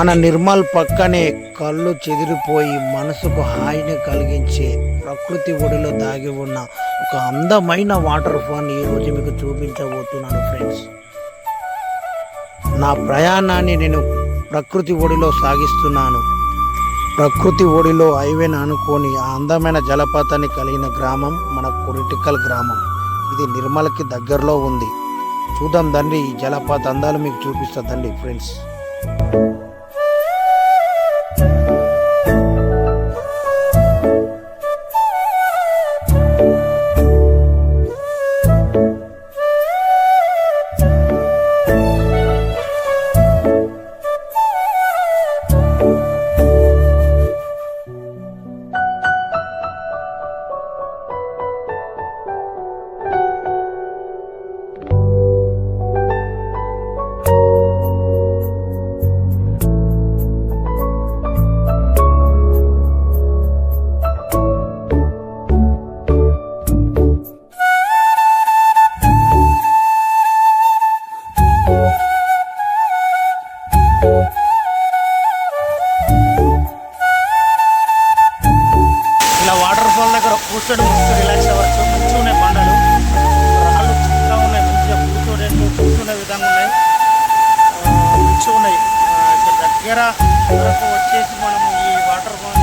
మన నిర్మల్ పక్కనే కళ్ళు చెదిరిపోయి మనసుకు హాయిని కలిగించే ప్రకృతి ఒడిలో దాగి ఉన్న ఒక అందమైన వాటర్ ఫాల్ ఈరోజు మీకు చూపించబోతున్నాను ఫ్రెండ్స్. నా ప్రయాణాన్ని నేను ప్రకృతి ఒడిలో సాగిస్తున్నాను. ప్రకృతి ఒడిలో హైవేని అనుకొని ఆ అందమైన జలపాతాన్ని కలిగిన గ్రామం మన కొరిటికల్ గ్రామం. ఇది నిర్మల్కి దగ్గరలో ఉంది. చూద్దాం దండి ఈ జలపాత అందాలు మీకు చూపిస్తా దండి ఫ్రెండ్స్. ఇలా వాటర్ ఫాల్ దగ్గర కూర్చొని మస్తు రిలాక్స్ అవ్వచ్చు. మంచిగా ఉన్నాయి బండలు. రాళ్ళు చిక్కగా ఉన్నాయి. మంచిగా కూర్చోడే కూర్చునే విధంగా ఉన్నాయి. మంచిగా ఉన్నాయి ఇక్కడ దగ్గర వరకు వచ్చేసి మనం ఈ వాటర్ ఫాల్